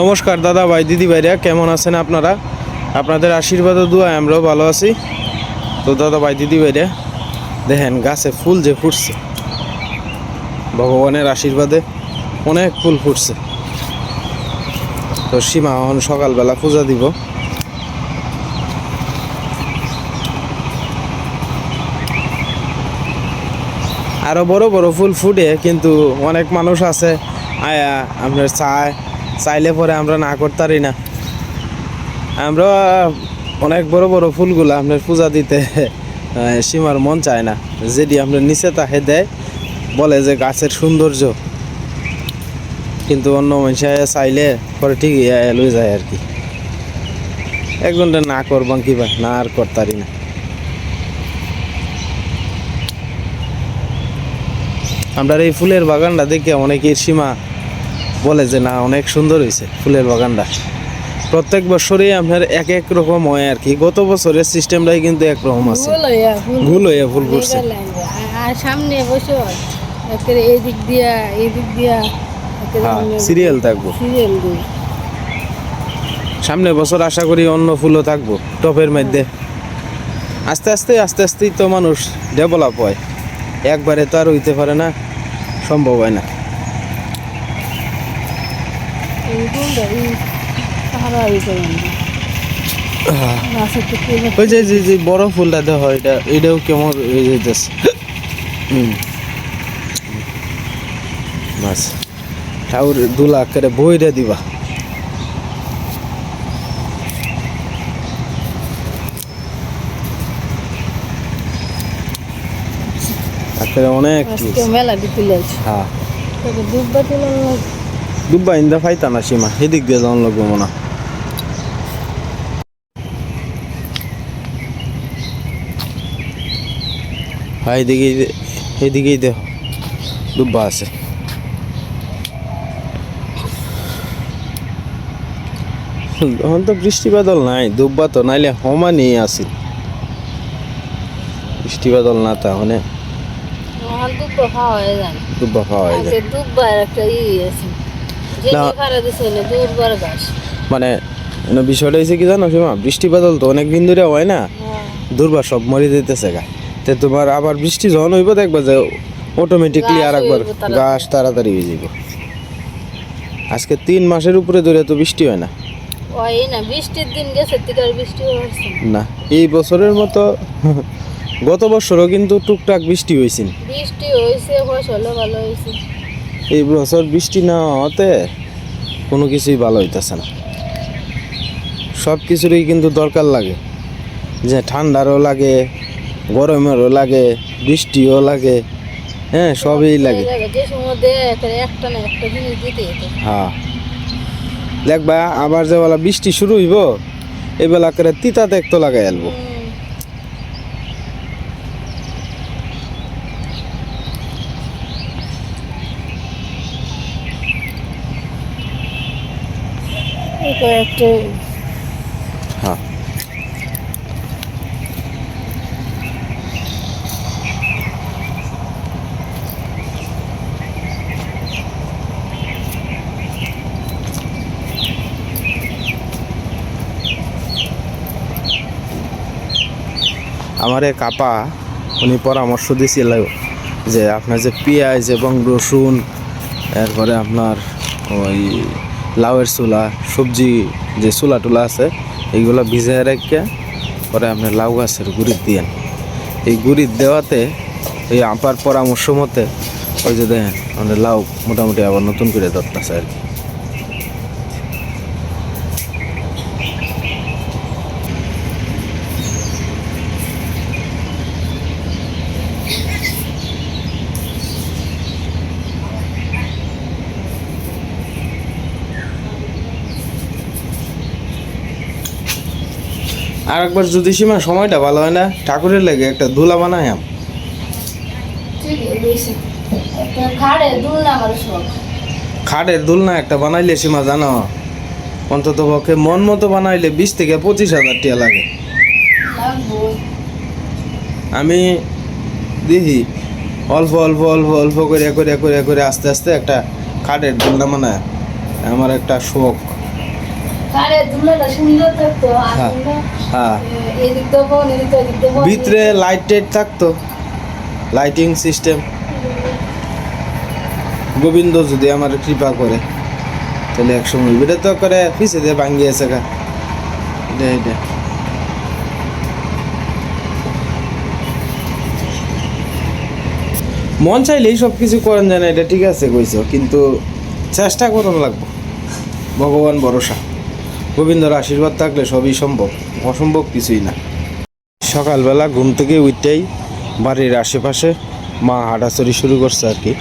নমস্কার দাদা ভাই, দিদি ভাইরা, কেমন আছেন আপনারা? আপনাদের আশীর্বাদ দোয়া আমরাও ভালো আছি। তো দাদা ভাই, দিদি ভাইরা, দেখেন গাছে ফুল যে ফুটছে, ভগবানের আশীর্বাদে অনেক ফুল ফুটছে। তো সীমা, এখন সকালবেলা পূজা দিব। আরও বড় বড় ফুল ফুটে, কিন্তু অনেক মানুষ আছে, আয়া, আপনার চায় চাইলে পরে আমরা না করতারি না। আমরা অনেক বড় বড় ফুলগুলো আপনার পূজা দিতে সীমার মন চায় না। যেটি আপনার নিচে তাহে দেয়, বলে যে গাছের সৌন্দর্য। কিন্তু অন্য মানুষ চাইলে পরে ঠিকই লই যায় আর কি। একজনটা না করবাম কি বা, না আর করতারি না। আমরা এই ফুলের বাগানটা দেখে অনেকের সীমা বলে যে না অনেক সুন্দর হয়েছে ফুলের বাগানটা। প্রত্যেক বছরই আপনার এক এক রকম হয় আর কি। গত বছরের সিস্টেমটাই কিন্তু একরকম আছে। ফুল হইয়া ফুল ভুল হয়ে করছে। সামনে এই দিক দিয়া এই দিক দিয়া হ্যাঁ সিরিয়াল থাকব। সিরিয়াল সামনে বছর আশা করি অন্য ফুলও থাকব টপের মধ্যে। আস্তে আস্তে আস্তে আস্তেই তো মানুষ ডেভেলপ হয়। একবারে তো আর হইতে পারে না সম্ভব হয় না এই ফুলটা এই সাহারা এই করে না গাছের তো ফুল ওই যে যে যে বড় ফুলটা হয় এটা এটাও কেমন হয়ে যেতেছে দুলা করে বইরে দিবা। অনেক মেলা দিতে হ্যাঁ। দুব্বা লোক দুব্বা ইন্দা ফাইতা না সীমা সেদিক দিয়ে যাওয়ান লাগবে মনে হয়। হ্যাঁ এদিকেই দেহ দুব্বা আছে। এখন তো বৃষ্টি বাদল নাই দুব্বা তো নাইলে সমানই আছিল বৃষ্টি বাদল না তাহলে আমার দুব্বা খাওয়া হয়ে যায়। দুব্বা পাওয়া যায়। আজকে দুব্বার একটা ই আছে। না। মানে বিষয়টা হয়েছে কি জানো সীমা? বৃষ্টি বাদল তো অনেক দিন ধরে হয় না। হ্যাঁ। দুর্বার সব মরে দিতেছে গা। তে তোমার আবার বৃষ্টি যখন হইব দেখবা যে অটোমেটিকলি আর একবার গাছ তাড়াতাড়ি হয়ে যাবে আজকে তিন মাসের উপরে ধরে তো বৃষ্টি হয় না। না এই বছরের মতো গত বছরও কিন্তু টুকটাক বৃষ্টি হয়েছিল বৃষ্টি হয়েছে ফসলও ভালো হয়েছে এই বছর বৃষ্টি না হতে কোনো কিছুই ভালো হইতেছে না। সব কিছুরই কিন্তু দরকার লাগে। যে ঠান্ডারও লাগে গরমেরও লাগে বৃষ্টিও লাগে হ্যাঁ সবই লাগে। হ্যাঁ। দেখবা আবার যে বেলা বৃষ্টি শুরু হইব এই বেলা করে তিতা দেখতো লাগাই আলবো। কয়েকটা হ্যাঁ। আমার এক আপা উনি পরামর্শ দিয়েছিল যে আপনার যে পেঁয়াজ এবং রসুন, এরপরে আপনার ওই লাউয়ের চুলা, সবজি যে চুলা টুলা আছে, এইগুলো ভিজায় রেখে পরে আপনি লাউ গাছের গুড়ি দিয়েন। এই গুড়ি দেওয়াতে এই আপার পরামর্শ মতে, ওই যে দেখেন আমাদের লাউ মোটামুটি আবার নতুন করে ধরতেছে আর কি। আর একবার যদি সীমা সময়টা ভালো হয় না? ঠাকুরের লাগে একটা ধুলা বানাই আম। খাটের দোলনা একটা বানাইলে সীমা জানো? অন্তত পক্ষে মন মতো বানাইলে বিশ থেকে পঁচিশ হাজার টাকা লাগে। আমি দেখি অল্প অল্প অল্প অল্প করে করে করে করে আস্তে আস্তে একটা খাটের দোলনা বানায়। আমার একটা শখ। ভিতরে লাইট টাইট থাকতো লাইটিং সিস্টেম গোবিন্দ যদি আমার কৃপা করে তাহলে এক সময় এটা তো করে পিছে দিয়ে ভাঙ্গিয়েছে গা। এটা এটা। মন চাইলেই সব কিছু করেন যায় না এটা ঠিক আছে কইছো কিন্তু চেষ্টা করুন লাগবো। ভগবান ভরসা। গোবিন্দর আশীর্বাদ থাকলে সবই সম্ভব। অসম্ভব কিছুই না। সকালবেলা ঘুম থেকে উঠতেই বাড়ির আশেপাশে মা হাঁটাচড়ি শুরু করছে আর কি।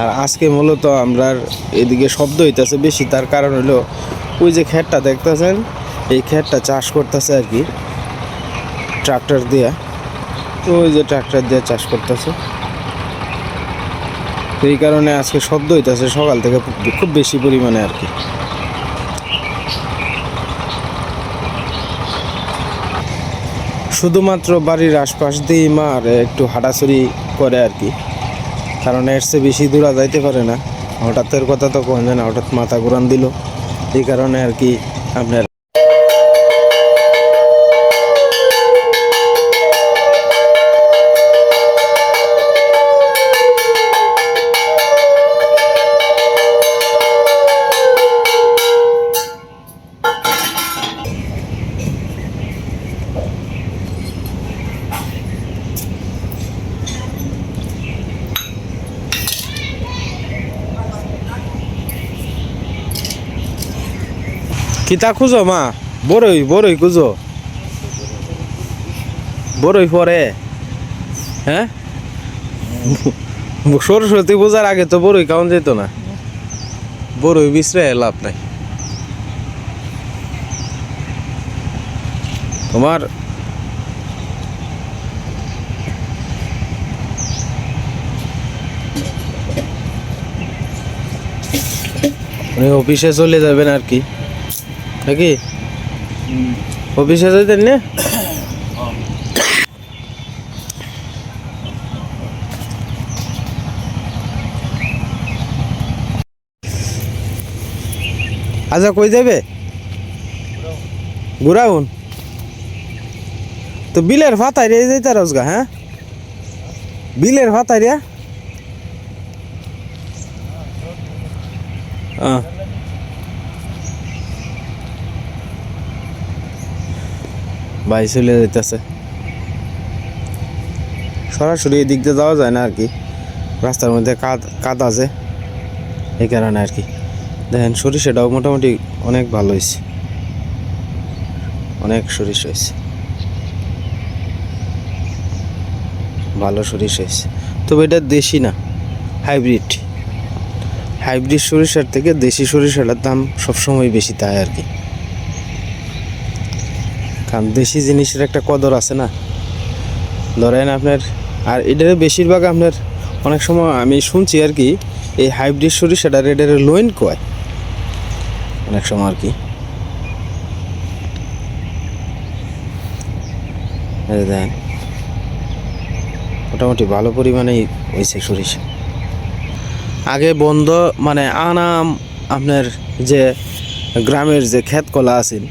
আর আজকে মূলত আমরা এদিকে শব্দ হইতেছে বেশি, তার কারণ হলো ওই যে খেরটা দেখতেছেন, এই খেরটা চাষ করতেছে আর কি। ট্রাক্টর দিয়ে। ওই যে ট্রাক্টর দিয়ে চাষ করতেছে। এই কারণে আজকে শব্দ হইতেছে সকাল থেকে খুব বেশি পরিমাণে আর কি। শুধুমাত্র বাড়ির আশপাশ দিয়েই মা আর একটু হাঁটাচুরি করে আর কি। কারণ এর চেয়ে বেশি দূরা যাইতে পারে না। হঠাৎ এর কথা তো কোন না, হঠাৎ মাথা ঘুরান দিল। এই কারণে আর কি আপনার কিতা খুঁজো, মা? বড়ই বড়ই খুঁজো। বড়ই পরে হ্যাঁ সরস্বতী পূজার আগে তো বড়ই খাওয়ান যেত না। বড়ই বিশ্রে লাভ নাই। তোমার অফিসে চলে যাবেন আর কি? নাকি? অফিসে যাইতেন না? আচ্ছা কই যাবে ঘুরাউন। তো বিলের ফাতাই রে যাইতে রোজগা হ্যাঁ? বিলের ফাতাই রে। হ্যাঁ ভাই চলে যাইতেছে। সরাসরি এদিক দিয়ে যাওয়া যায় না আর কি। রাস্তার মধ্যে কাদ কাদ আছে। এই কারণে আর কি। দেখেন সরিষাটাও মোটামুটি অনেক ভালো হয়েছে। অনেক সরিষা হয়েছে। ভালো সরিষা হয়েছে। তবে এটা দেশি না, হাইব্রিড। হাইব্রিড সরিষার থেকে দেশি সরিষাটার দাম সবসময় বেশি তাই আর কি। কারণ দেশি জিনিসের একটা কদর আছে না? ধরেন আপনার, আর এটার বেশিরভাগ আপনার, অনেক সময় আমি শুনছি আর কি, এই হাইব্রিড সরিষাটা এটার লোয়েন কয়? অনেক সময় আর কি। দেখেন, মোটামুটি ভালো পরিমাণেই হয়েছে সরিষা। আগে বন্ধ মানে আনাম আপনার যে গ্রামের যে ক্ষেত কলা আছেন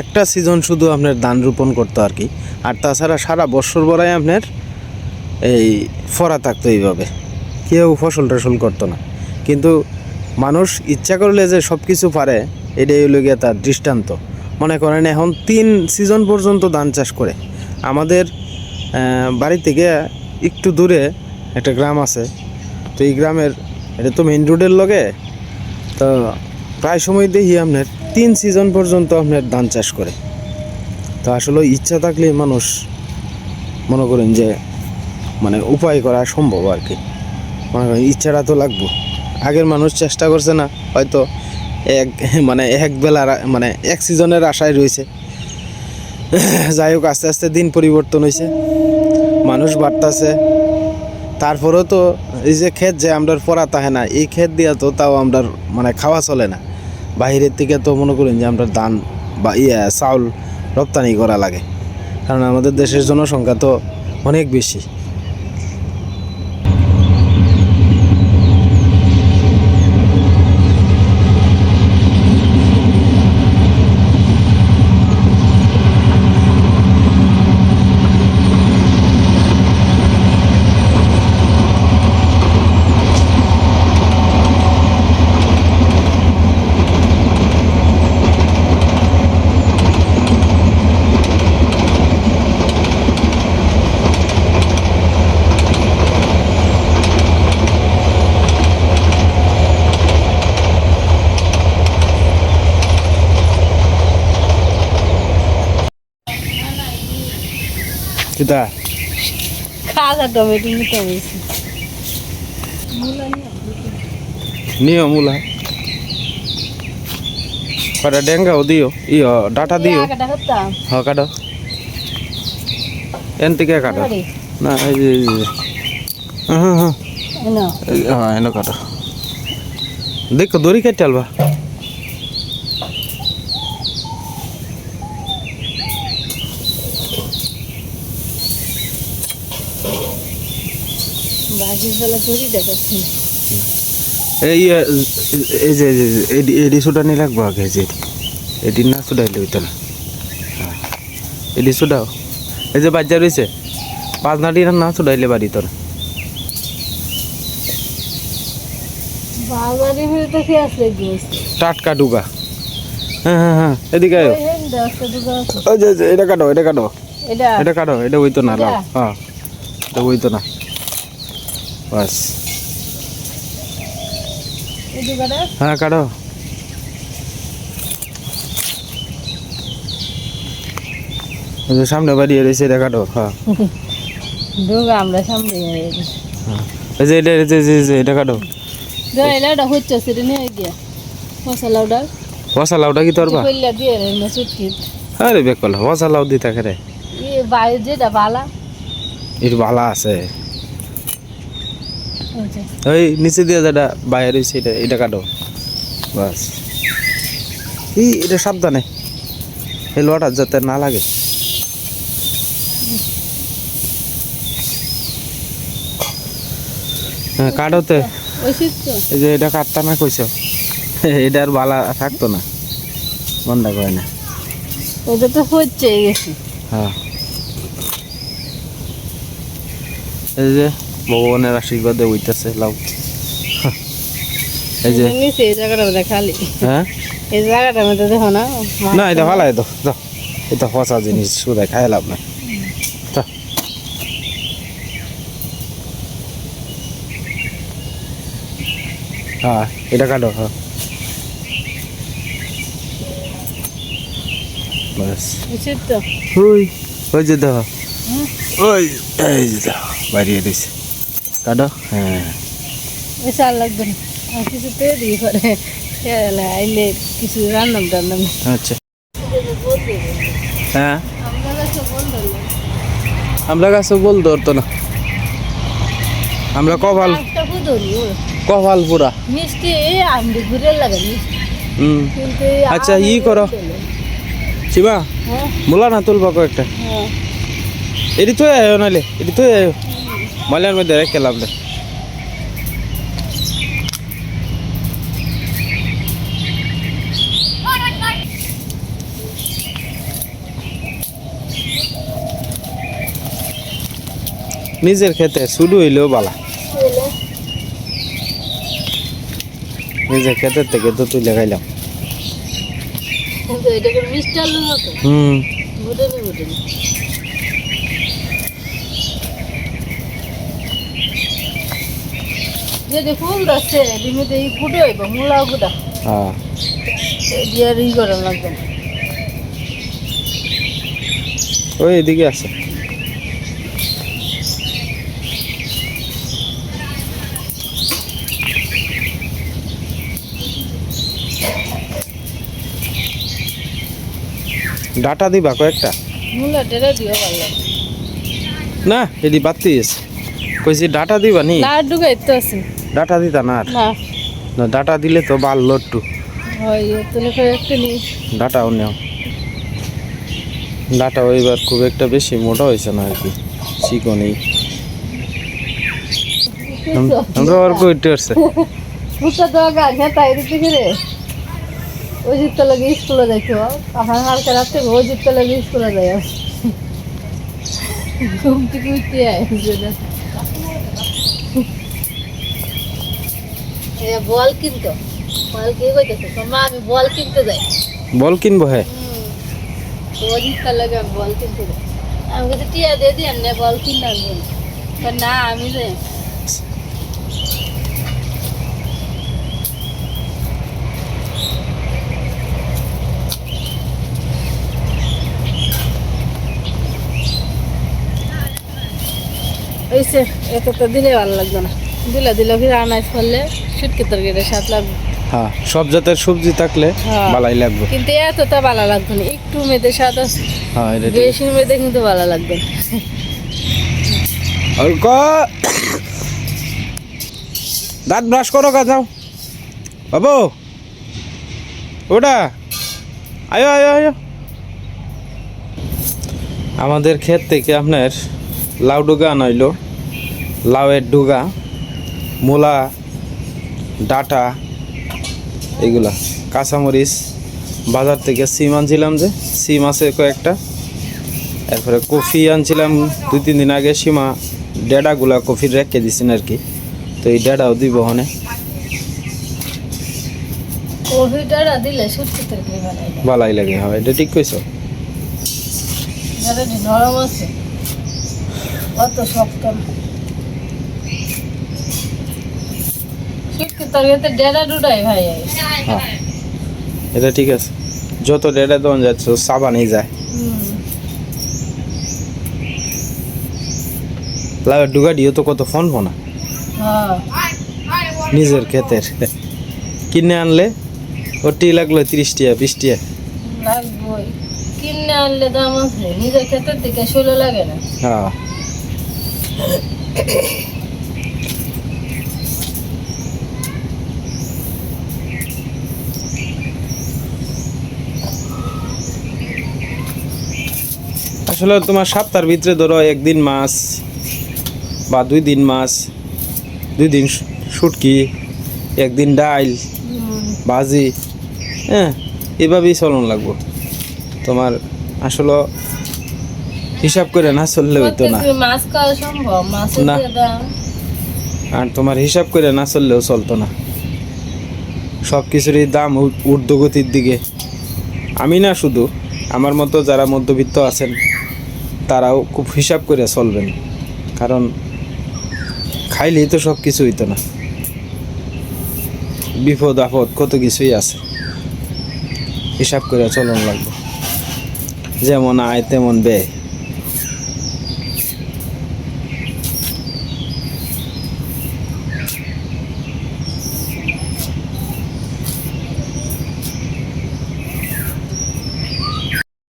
একটা সিজন শুধু আপনার ধান রোপণ করতো আর কি। আর তাছাড়া সারা বছর বড়াই আপনার এই ফরা থাকতো এইভাবে। কেউ ফসল টসল করতো না। কিন্তু মানুষ ইচ্ছা করলে যে সব কিছু পারে, এটাই হলো গিয়ে তার দৃষ্টান্ত। মনে করেন এখন তিন সিজন পর্যন্ত ধান চাষ করে। আমাদের বাড়ি থেকে একটু দূরে একটা গ্রাম আছে। তো এই গ্রামের, এটা তো মেইন রোডের লগে। তো প্রায় সময় দেখি আপনার তিন সিজন পর্যন্ত আপনার ধান চাষ করে। তো আসলে ইচ্ছা থাকলে মানুষ মনে করেন যে মানে উপায় করা সম্ভব আর কি মনে করেন ইচ্ছাটা তো লাগবো। আগের মানুষ চেষ্টা করছে না, হয়তো এক মানে এক বেলা মানে এক সিজনের আশায় রয়েছে। যাই হোক, আস্তে আস্তে দিন পরিবর্তন হয়েছে মানুষ বাড়তাছে। তারপরেও তো এই যে ক্ষেত যে আমরা পড়া তাহে না, এই ক্ষেত দিয়া তো তাও আমরা মানে খাওয়া চলে না। বাইরের থেকে তো মনে করেন যে আমরা ধান বা ইয়ে চাউল রপ্তানি করা লাগে। কারণ আমাদের দেশের জনসংখ্যা তো অনেক বেশি। কিতা খাজা টমেটো নিতে হয়েছে নিও মূলা। কটা ডেঙ্গাও দিও ইয় ডাটা দিও। হ কাটো। এন থেকে কাটো। না এই যে হ্যাঁ হ্যাঁ এনো। হ্যাঁ এনে কাটো। দেখো দড়ি কেটে আলবা। এই এই যে এডি এডি সুটা আগে যে। এডি না সুডাইলে হইতো না। হ্যাঁ। এডি সুডাও এই যে বাচ্চা রয়েছে পাঁচ নাটি না সুডাইলে বাড়ি তোর বাজারে টাটকা ডুগা। হ্যাঁ হ্যাঁ হ্যাঁ এদিকে এটা কাটো এটা কাটো। এটা? এটা কাটো এটা হইতো না হ্যাঁ এটা হইতো না। বাস। হ্যাঁ কাটো। সামনে বাড়ি রয়েছে এটা কাটো হ্যাঁ দুগা আমরা সামনে হ্যাঁ। এই যে এটা যে- যে এটা কাটো। এলাটা হচ্ছে সেটা নিয়ে গিয়া কি তোর বা? দিয়ে চুটকি আরে বেকল মশলাও দি থাকে রে। ই বাইরে যেটা বালা। এর ভালো আছে। ওই নিচে দিয়ে যেটা বাইরে রয়েছে এটা এটা কাটো। বাস। এই এটা সাবধানে। এই লোয়াটা যাতে না লাগে। হ্যাঁ কাটোতে। এই যে এটা কাটতা না কইছ। এটা আর বালা থাকতো না। মনটা করে না। ওটা তো হচ্ছে গেছে। হ্যাঁ। এই যে ভগবানের আশীর্বাদে উইতেছে লাউ। এই যে এই জায়গাটা মধ্যে খালি। হ্যাঁ? এই জায়গাটার মধ্যে দেখো না না এটা ভালো তো যাও। এটা পচা জিনিস শুধু খাই লাভ যা। হ্যাঁ এটা কাটো হ্যাঁ। বাস ওই শীত তো। ওই ওই যে দেখো। ওই এই যে দেখো বাড়িয়ে দিছে। কাটো হ্যাঁ। ওই লাগবে না। কিছু আইলে রান্নাম টান্নাম। আচ্ছা। হ্যাঁ। আমরা হলো বল ধরতো না। আমরা কপাল কপাল পুরা। মিষ্টি আমি ঘুরে লাগে হুম। আচ্ছা, ই করো। শিবা হ্যাঁ। মোলা না তুলবা কয়েকটা। হ্যাঁ। এটি তো আয়ো নালে এটি তো আয়ো। মালের মধ্যে রেখে লাভ নেই। নিজের খেতে শুরু হইলেও বালা। নিজের ক্ষেতের থেকে তো আলু মতো হুম। যদি ফুল ধরছে ডিমিতে এই ফুটে হইব মূলাও গুটা হ্যাঁ। দিয়ে ই করা লাগবে ওই এদিকে আছে। ডাটা দিবা কয়েকটা? মূলা দিও ভালো না এদি বাতি আছে কইছি ডাটা দিবা নি? লাড্ডু খাইতে আছে ডাটা দিতা না আর? না। ডাটা দিলে তো বাল লট্টু। ডাটাও নেও। ডাটা এবার খুব একটা বেশি মোটা হয়েছে না আর কি চিকনই আমরা আর কইতে আসছে ফুটা তো গাছ হ্যাঁ তাই দিতে করে ওই জিততে লাগে স্কুলে যাইতো আপনার হালকা রাত্রে ওই জিততে লাগে স্কুলে যাই ঘুম থেকে না এ বল কিনতো। বল কে কইতেছে? মা আমি বল কিনতে যাই। বল কিনবো হ্যাঁ। ওই লাগে আমি বল কিনতে যাই। আমি কাছে টিয়া দিয়ে দিই না বল কিনতে আসব না। আমি যাই হয়েছে এত তো দিলে ভালো লাগবে না। দিলে দিলে ফিরে আনাজ করলে শুটকি তরকারি স্বাদ লাগবে। হ্যাঁ সব জাতের সবজি থাকলে হ্যাঁ। ভালাই লাগবে। কিন্তু এতটা ভালো লাগবে না একটু মেয়েদের স্বাদ আছে। হ্যাঁ বেশি মেয়েদের কিন্তু ভালো লাগবে না। অল্প দাঁত ব্রাশ করো কা যাও। বাবু ওটা। আয়ো আয়ো আয়ো। আমাদের ক্ষেত থেকে আপনার লাউ ডুগা আনাইলো লাউয়ের ডুগা মূলা ডাটা এগুলা। কাঁচামরিচ বাজার থেকে সিম আনছিলাম যে সিম আছে কয়েকটা। এরপরে কফি আনছিলাম দুই তিন দিন আগে সীমা ডেডাগুলা কফির রেখে দিছেন আর কি। তো এই ডেডাও দিব বানাই ভালাই লাগে হয় এটা ঠিক কইছ। নরম আছে। অত শক্ত না শুটকি তরকারিতে ডেরা ডুডাই ভাই। হ্যাঁ। এটা ঠিক আছে। যত ডেডা দেওয়া যাচ্ছে সাবানই যায়। ডুগা দিও তো কত ফোন ফোনা। হ্যাঁ। নিজের ক্ষেতের। কিনে আনলে ওটি লাগল তিরিশ টিয়া বিশ টিয়া। কিনে আনলে দাম আছে। নিজের ক্ষেত্রের দিকে ষোলো লাগে না। হ্যাঁ। আসলে তোমার সপ্তাহের ভিতরে ধরো একদিন মাছ বা দুই দিন মাছ দুই দিন শুটকি একদিন ডাইল ভাজি হ্যাঁ এভাবেই চলন লাগবো। তোমার আসলে হিসাব করে না চললে হইতো না। না। আর তোমার হিসাব করে না চললেও চলতো না। সব কিছুরই দাম ঊর্ধ্বগতির দিকে। আমি না শুধু আমার মতো যারা মধ্যবিত্ত আছেন তারাও খুব হিসাব করে চলবেন। কারণ খাইলেই তো সব কিছু হইতো না। বিপদ, আপদ কত কিছুই আছে। হিসাব করে চলন লাগবে। যেমন আয়, তেমন ব্যয়।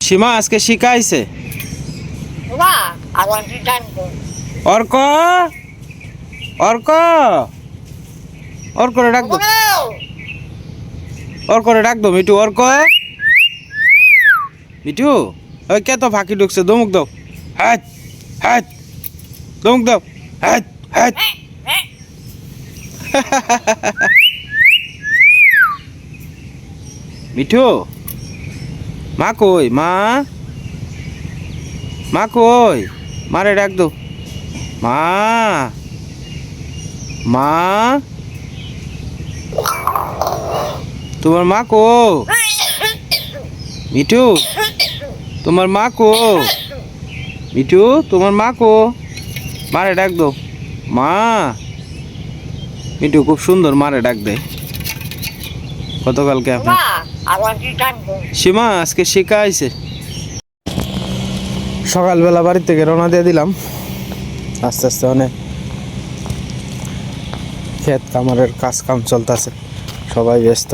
সীমা আজকে শিখাইছে অর্ক অর্ক অর্করে ডাক দো। অর্করে ডাক দো মিটু অর্ক মিটু ওই কে তো ফাঁকি ঢুকছে? দমুক দাও। হাত হাত দমুক দাও। হাত হাত। মিঠু মা কই? মা? মা কই? মারে ডাক দো। মা? মা? তোমার মা কো? মিঠু? তোমার মা কো? মিঠু তোমার মা কো? মারে ডাক দো। মা? মিঠু খুব সুন্দর মারে ডাক দে। গতকালকে আপনি? সীমা আজকে শিখা আইছে। সকালবেলা বাড়ি থেকে রওনা দিয়ে দিলাম। আস্তে আস্তে অনেক ক্ষেত কামারের কাজ কাম চলতেছে, সবাই ব্যস্ত।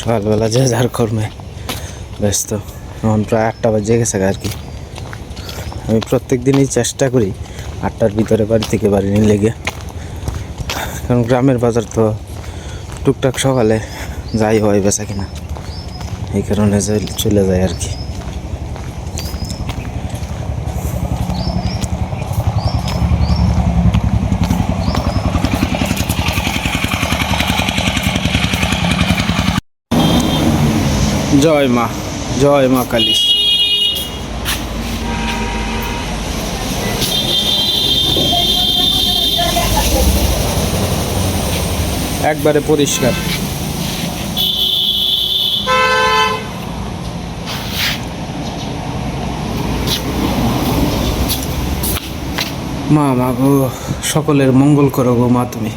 সকালবেলা যে যার কর্মে ব্যস্ত, এখন প্রায় আটটা বাজে গেছে আর কি। আমি প্রত্যেক দিনই চেষ্টা করি আটটার ভিতরে বাড়ি থেকে বাড়ি নিয়ে লেগে। কারণ গ্রামের বাজার তো টুকটাক সকালে যাই হয় বেচা কিনা, এই কারণে চলে যায় আর কি। জয় মা জয় মা কালী। একবারে পরিষ্কার। মা মা গো, সকলের মঙ্গল করো গো মা তুমি।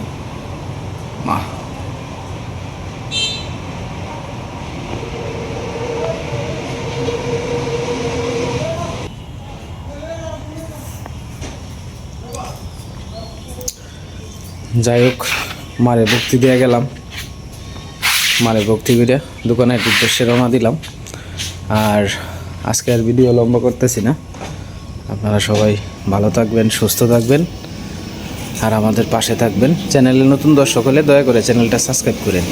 যাই হোক, মারে ভক্তি দিয়ে গেলাম। মারে ভক্তি করে দোকানের উদ্দেশ্যে রওনা দিলাম। আর আজকে আর ভিডিও লম্বা করতেছি না। আপনারা সবাই ভালো থাকবেন, সুস্থ থাকবেন। আর আমাদের পাশে থাকবেন। চ্যানেলে নতুন দর্শক হলে দয়া করে চ্যানেলটা সাবস্ক্রাইব করেন